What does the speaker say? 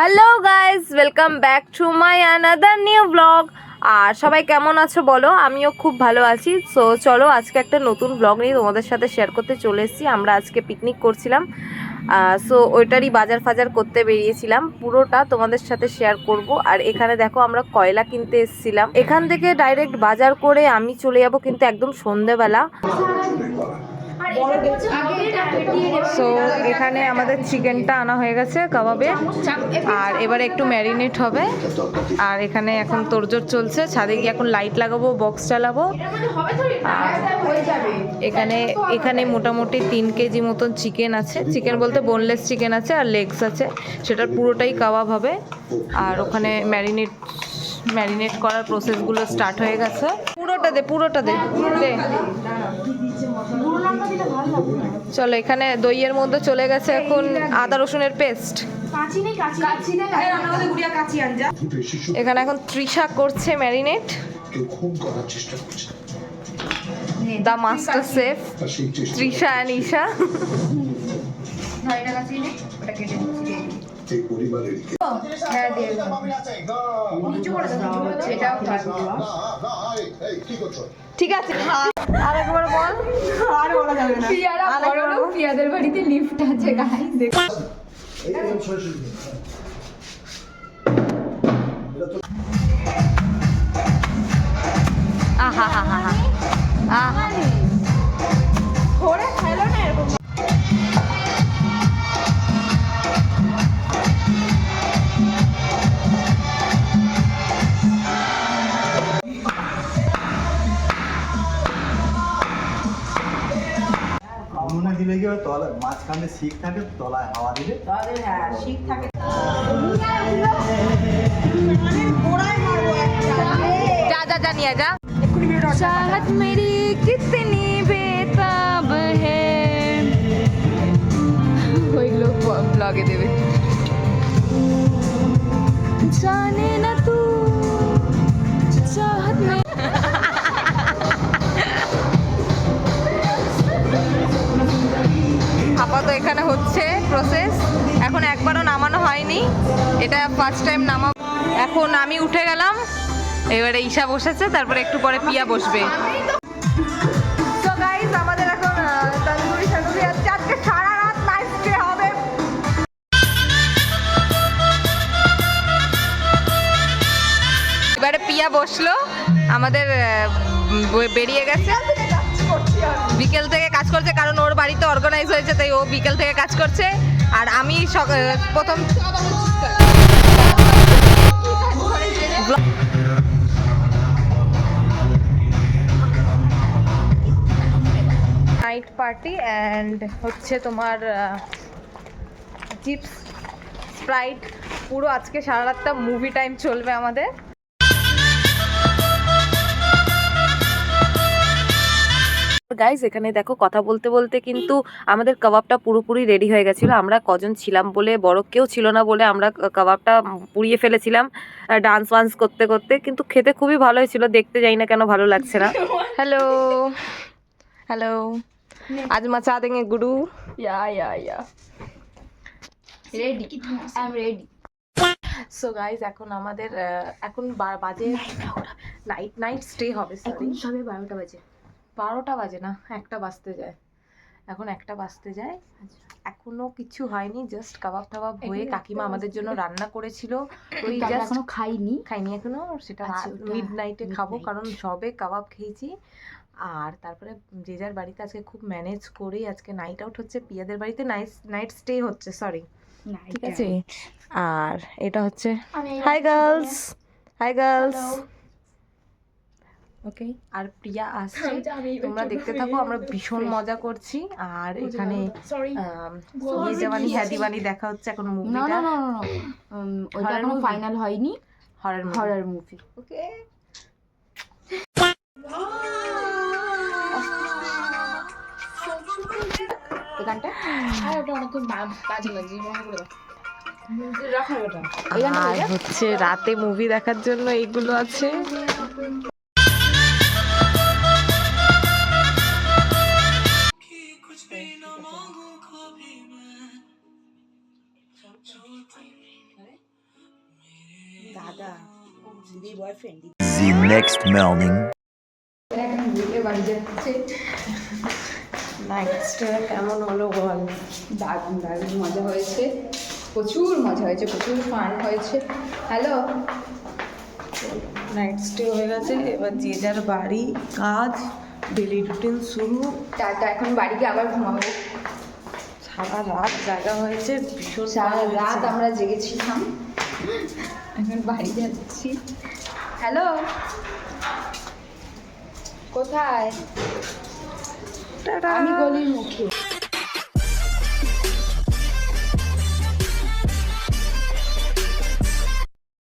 Hello guys welcome back to my another new blog আর সবাই কেমন আছো বলো? আমিও খুব ভালো আছি। সো চলো আজকে একটা নতুন ব্লগ নিয়ে তোমাদের সাথে শেয়ার করতে চলে এসেছি। আমরা আজকে পিকনিক করছিলাম। সো ওইটারই বাজার ফাজার করতে বেরিয়েছিলাম। পুরোটা তোমাদের সাথে শেয়ার করব। আর এখানে দেখো আমরা কয়লা কিনতে এসেছিলাম। এখান থেকে ডাইরেক্ট বাজার করে আমি চলে যাব কিন্তু একদম সন্ধেবেলা। সো এখানে আমাদের চিকেনটা আনা হয়ে গেছে কাবাবে। আর এবারে একটু ম্যারিনেট হবে। আর এখানে এখন তোরজোর চলছে। ছাদে গিয়ে এখন লাইট লাগাবো বক্স চালাবো। আর এখানে এখানে মোটামুটি তিন কেজি মতন চিকেন আছে। চিকেন বলতে বোনলেস চিকেন আছে আর লেগস আছে। সেটার পুরোটাই কাবাব হবে। আর ওখানে ম্যারিনেট ম্যারিনেট করার প্রসেসগুলো স্টার্ট হয়ে গেছে। পুরোটা দে পুরোটা দে দে। চলো এখানে দইয়ের মধ্যে চলে গেছে এখন আদা রসুনের পেস্ট। এখানে এখন তৃষা করছে ম্যারিনেট। কেউ খুন করার চেষ্টা করছে the master chef Trisha and Isha এই পরিবারের কি ঠিক আছে আরেকবার বল। আরেকবার বল। পিয়াদের বাড়িতে লিফট আছে গাইস আহা হা হা হা আহা। উনুনে দিলে কি হয় তলায় মাঝখানে শিক থাকে তলায় হাওয়া দিলে যা যা যা নিয়ে যা चाहत मेरी कितनी बेताब है ওইগুলো ব্লগে দেবে জানে আপাতত এখানে হচ্ছে প্রসেস এখন একবারও নামানো হয়নি। এটা ফার্স্ট টাইম নামা এখন আমি উঠে গেলাম। এবারে ঈশা বসেছে, তারপরে একটু পরে পিয়া বসবে। আমাদের এবারে পিয়া বসল। আমাদের বেরিয়ে গেছে। বিকেল থেকে কাজ করছে, কারণ ওর বাড়িতে অর্গানাইজ হয়েছে, তাই ও বিকেল থেকে কাজ করছে। আর আমি প্রথম নাইট পার্টি অ্যান্ড হচ্ছে তোমার চিপস স্প্রাইট পুরো আজকে সারা রাতটা মুভি টাইম চলবে আমাদের। গাইজ এখানে দেখো কথা বলতে বলতে কিন্তু আমাদের কাবাবটা পুরোপুরি রেডি হয়ে গেছিল। আমরা কজন ছিলাম বলে বড় কেউ ছিল না বলে আমরা কাবাবটা পুড়িয়ে ফেলেছিলাম ডান্স ওয়ান্স করতে করতে। কিন্তু খেতে খুবই ভালো হয়েছিল দেখতে যাই না কেন ভালো লাগছে না। হ্যালো হ্যালো আজ মা চা দেঙ্গে গুরু yeah yeah yeah ready I ready so guys এখন আমাদের এখন বাজে নাইট নাইট স্টে হবে সবে বারোটা বাজে। বারোটা বাজে না একটা বাজতে যায়। এখন একটা বাজতে যায়। এখনও কিছু হয়নি জাস্ট কাবাব টাবাব হয়ে কাকিমা আমাদের জন্য রান্না করেছিল। ওই এখনও খাইনি খাইনি এখনও সেটা আচ্ছা, মিড নাইটে খাব কারণ সবে কাবাব খেয়েছি। আর তারপরে যে যার বাড়িতে আজকে খুব ম্যানেজ করেই আজকে নাইট আউট হচ্ছে পিয়াদের বাড়িতে নাইট নাইট স্টে হচ্ছে সরি ঠিক আছে। আর এটা হচ্ছে hi girls hi girls okay? আর প্রিয়া আসছে। তোমরা দেখতে থাকো আমরা ভীষণ মজা করছি। আর এখানে ইয়ে জামানি হ্যাঁ দেখা হচ্ছে এখন মুভিটা না না না ওইটা এখনও ফাইনাল হয়নি। Horror horror movie okay? এখানটা আর ওটা অনেকক্ষণ বাজে বাজে মনে করে আর হচ্ছে রাতে মুভি দেখার জন্য এইগুলো আছে। The next morning. এখন বাড়ি যাচ্ছে নাইট স্টে কেমন হলো বল? দারুণ দারুণ মজা হয়েছে। প্রচুর মজা হয়েছে প্রচুর ফান হয়েছে। হ্যালো নাইট স্টে হয়ে গেছে এবার যে যার বাড়ি কাজ ডেলি রুটিন শুরু। টাটা এখন বাড়িতে আবার ঘুমাবো। সারা রাত জায়গা হয়েছে ভীষণ সারা রাত। আমরা জেগেছিলাম। এখন বাড়ি যাচ্ছি। হ্যালো? কোথায়। আমি গলির মুখে।